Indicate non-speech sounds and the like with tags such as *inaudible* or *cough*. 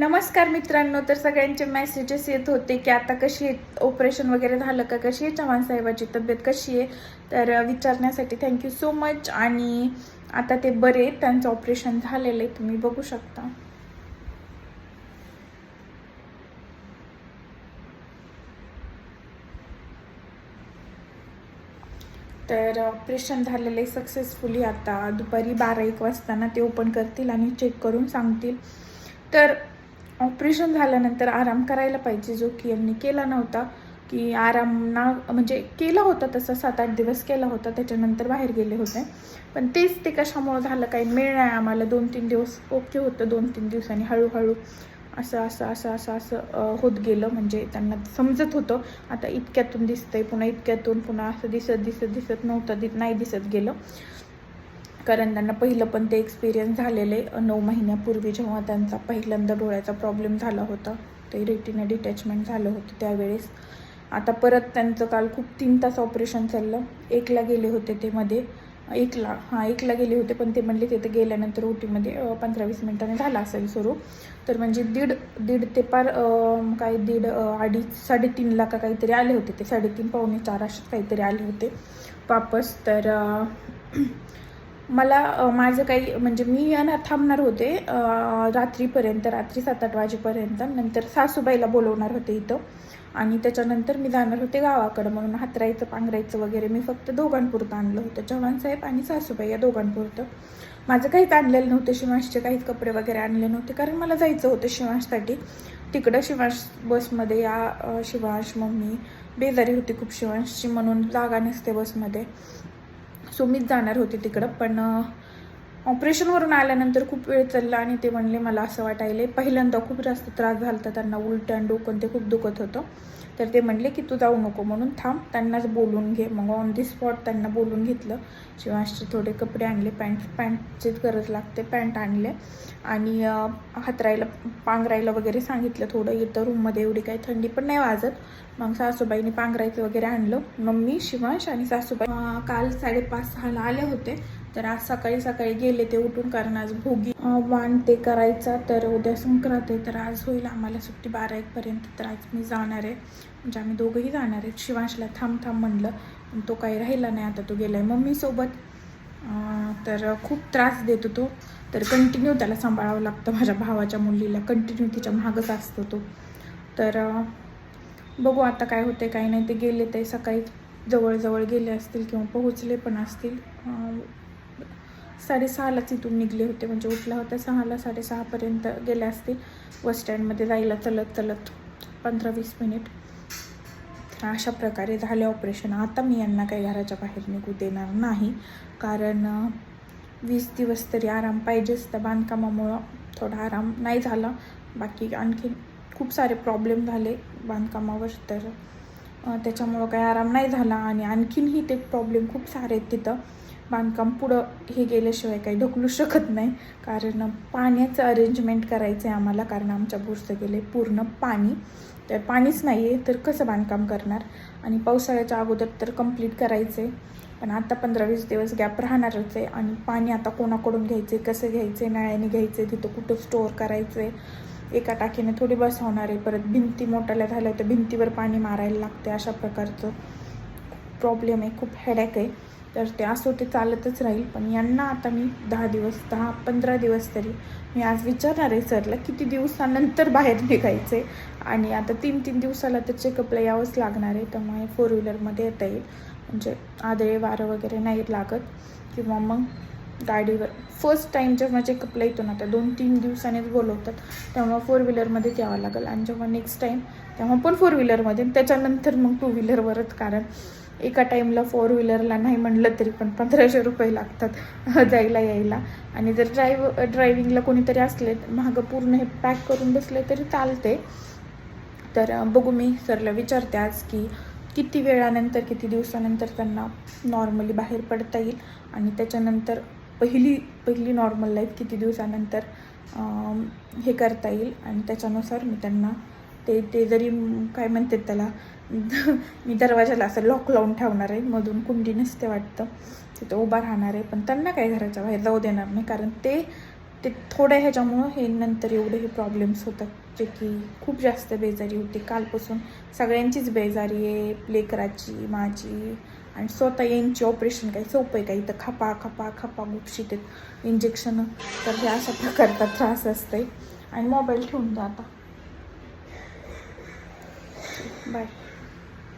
नमस्कार मित्रांनो तर सगळ्यांचे मेसेजेस येत होते की आता कशी आहे? ऑपरेशन वगैरे झालं का? कशी आहे? चव्हाण साहेबाची तब्येत कशी आहे? तर विचारण्यासाठी थँक्यू सो मच आणि आता ते बरे आहेत. त्यांचं ऑपरेशन झालेलं आहे. तुम्ही बघू शकता. तर ऑपरेशन झालेलं आहे सक्सेसफुली आता. दुपारी बारा एक वाजताना ते ओपन करतील आणि चेक करून सांगतील. तर ऑपरेशन झाल्यानंतर आराम करायला पाहिजे. जो की यांनी केला नव्हता की आराम ना म्हणजे केला होता तसा सात आठ दिवस केला होता त्याच्यानंतर बाहेर गेले होते. पण तेच ते कशामुळं झालं काही मिळ नाही आम्हाला. दोन तीन दिवस ओके होतं दोन तीन दिवसांनी हळूहळू असं असं असं असं असं होत गेलं. म्हणजे त्यांना समजत होतं. आता इतक्यातून दिसतंय पुन्हा इतक्यातून पुन्हा असं दिसत दिसत दिसत नव्हतं दिस नाही दिसत गेलं. कारण त्यांना पहिलं पण ते एक्सपिरियन्स झालेले. नऊ महिन्यापूर्वी जेव्हा त्यांचा पहिल्यांदा डोळ्याचा प्रॉब्लेम झाला होता ते रेटिना डिटॅचमेंट झालं होतं त्यावेळेस. आता परत त्यांचं काल खूप तीन तास ऑपरेशन चाललं. एकला गेले होते ते मध्ये. एकला हां एकला गेले होते पण ते म्हणले तिथे गेल्यानंतर ओटीमध्ये पंधरा वीस मिनिटांनी झाला असेल सुरू. तर म्हणजे दीड दीड ते पार काही काय दीड अडीच साडेतीनला का काहीतरी आले होते ते. साडेतीन पावणे चार असे काहीतरी आले होते वापस. तर मला माझं काही म्हणजे मी यांना थांबणार होते रात्रीपर्यंत रात्री सात आठ वाजेपर्यंत. नंतर सासूबाईला बोलवणार होते इथं. आणि त्याच्यानंतर मी जाणार होते गावाकडं. म्हणून हातरायचं पांघरायचं वगैरे मी फक्त दोघांपुरतं आणलं होतं. चव्हाणसाहेब आणि सासूबाई या दोघांपुरतं. माझं काहीच आणलेलं नव्हतं. शिवांशचे काहीच कपडे वगैरे आणले नव्हते. कारण मला जायचं होतं शिवांशसाठी. तिकडं शिवांश बसमध्ये या शिवांश मम्मी बेजारी होती खूप शिवांशची. म्हणून जागा नसते बसमध्ये. सो मीच जाणार होते तिकडं पण ऑपरेशनवरून आल्यानंतर खूप वेळ चालला आणि ते म्हणले मला असं वाटायले पहिल्यांदा खूप जास्त त्रास झाला होता त्यांना उलटं आणि डोकं ते खूप दुखत होतं. तर ते म्हणले की तू जाऊ नको म्हणून थांब त्यांनाच बोलून घे. मग ऑन दी स्पॉट त्यांना बोलून घेतलं. शिवांशचे थोडे कपडे आणले पॅन्ट पॅन्टचीच गरज लागते पॅन्ट आणले. आणि हातरायला पांघरायला वगैरे सांगितलं थोडं. इथं रूममध्ये एवढी काही थंडी पण नाही वाजत. मग सासूबाईने पांघरायचं वगैरे आणलं. मम्मी शिवांश आणि सासूबाई काल साडेपाच सहाला आले होते. तर आज सकाळी सकाळी गेले ते उठून कारण आज भोगी वाण ते करायचा तर उद्या संक्रांत आहे तर आज होईल आम्हाला सुट्टी बारा एकपर्यंत तर आज मी जाणार आहे. म्हणजे आम्ही दोघंही जाणार आहेत. शिवांशला थांब थांब म्हणलं पण तो काही राहिला नाही आता तो गेला आहे मम्मीसोबत तर खूप त्रास देतो तो. तर कंटिन्यू त्याला सांभाळावं लागतं. माझ्या भावाच्या मुलीला कंटिन्यू तिच्या मागच असतो तो. तर बघू आता काय होते काय नाही. ते गेले ते सकाळी जवळजवळ गेले असतील किंवा पोहोचले पण असतील. साडेसहालाच इथून निघले होते. म्हणजे उठला होता सहाला साडेसहापर्यंत गेले असतील. बस स्टँडमध्ये जायला चलत चलत पंधरा वीस मिनिट अशा प्रकारे झाले ऑपरेशन आता मी यांना काही घराच्या बाहेर निघू देणार नाही. कारण वीस दिवस तरी आराम पाहिजेच. त्या बांधकामामुळं थोडा आराम नाही झाला. बाकी आणखी खूप सारे प्रॉब्लेम झाले बांधकामावर. तर त्याच्यामुळं काही आराम नाही झाला. आणि आणखीनही ते प्रॉब्लेम खूप सारे आहेत तिथं. बांधकाम पुढं हे गेल्याशिवाय काही ढकलू शकत नाही. कारण पाण्याचं अरेंजमेंट करायचं आहे आम्हाला कारण आमच्या बुरचं गेले पूर्ण पाणी. तर पाणीच नाही आहे तर कसं बांधकाम करणार? आणि पावसाळ्याच्या अगोदर तर कंप्लीट करायचं आहे पण आता पंधरा वीस दिवस गॅप राहणारच आहे. आणि पाणी आता कोणाकडून घ्यायचे कसं घ्यायचे नळ्याने घ्यायचे तिथं कुठं स्टोअर करायचं आहे एका टाकीने थोडी बस होणार आहे. परत भिंती मोठ्याला झाल्या तर भिंतीवर पाणी मारायला लागते अशा प्रकारचं प्रॉब्लेम आहे. खूप हेडॅक आहे. तर ते असो ते चालतच राहील. पण यांना आता मी दहा दिवस दहा पंधरा दिवस तरी मी आज विचारणार आहे सरला किती दिवसानंतर बाहेर निघायचं आहे आणि आता तीन तीन दिवसाला तर चेकअपला यावंच लागणार आहे. त्यामुळे फोर व्हीलरमध्ये येता येईल. म्हणजे आदळे वारं वगैरे नाही लागत. किंवा मग गाडीवर. फर्स्ट टाईम जेव्हा चेकअपला येतो ना त्या दोन तीन दिवसांनीच बोलवतात. तेव्हा फोर व्हीलरमध्येच यावं लागेल आणि जेव्हा नेक्स्ट टाईम तेव्हा पण फोर व्हीलरमध्ये त्याच्यानंतर मग टू व्हीलरवरच कारण एका टाईमला फोर व्हीलरला नाही म्हणलं तरी पण पंधराशे रुपये लागतात *laughs* जायला यायला. आणि जर ड्रायव ड्रायव्हिंगला कोणीतरी असले मागं पूर्ण हे पॅक करून बसले तरी चालते. तर बघू मी सरला विचारते आज की किती वेळानंतर किती दिवसानंतर त्यांना नॉर्मली बाहेर पडता येईल. आणि त्याच्यानंतर पहिली पहिली नॉर्मल लाईफ किती दिवसानंतर हे करता येईल आणि त्याच्यानुसार मी त्यांना ते ते जरी काय म्हणतात त्याला *laughs* मी दरवाजाला असं लॉक लावून ठेवणार आहे. मधून कुंडी नसते वाटतं. तिथं उभा राहणार आहे. पण त्यांना काय घराच्या बाहेर जाऊ देणार नाही. कारण ते ते थोड्या ह्याच्यामुळं हे नंतर एवढे हे प्रॉब्लेम्स होतात. जे की खूप जास्त बेजारी होते. कालपासून सगळ्यांचीच बेजारी आहे. लेकराची माझी आणि स्वतः यांची ऑपरेशन काही सोपं आहे का? इथं खपा खपा खपा गुपशीत इंजेक्शन तर हे अशा प्रकारचा त्रास असते आणि मोबाईल ठेवून जा आता. बाय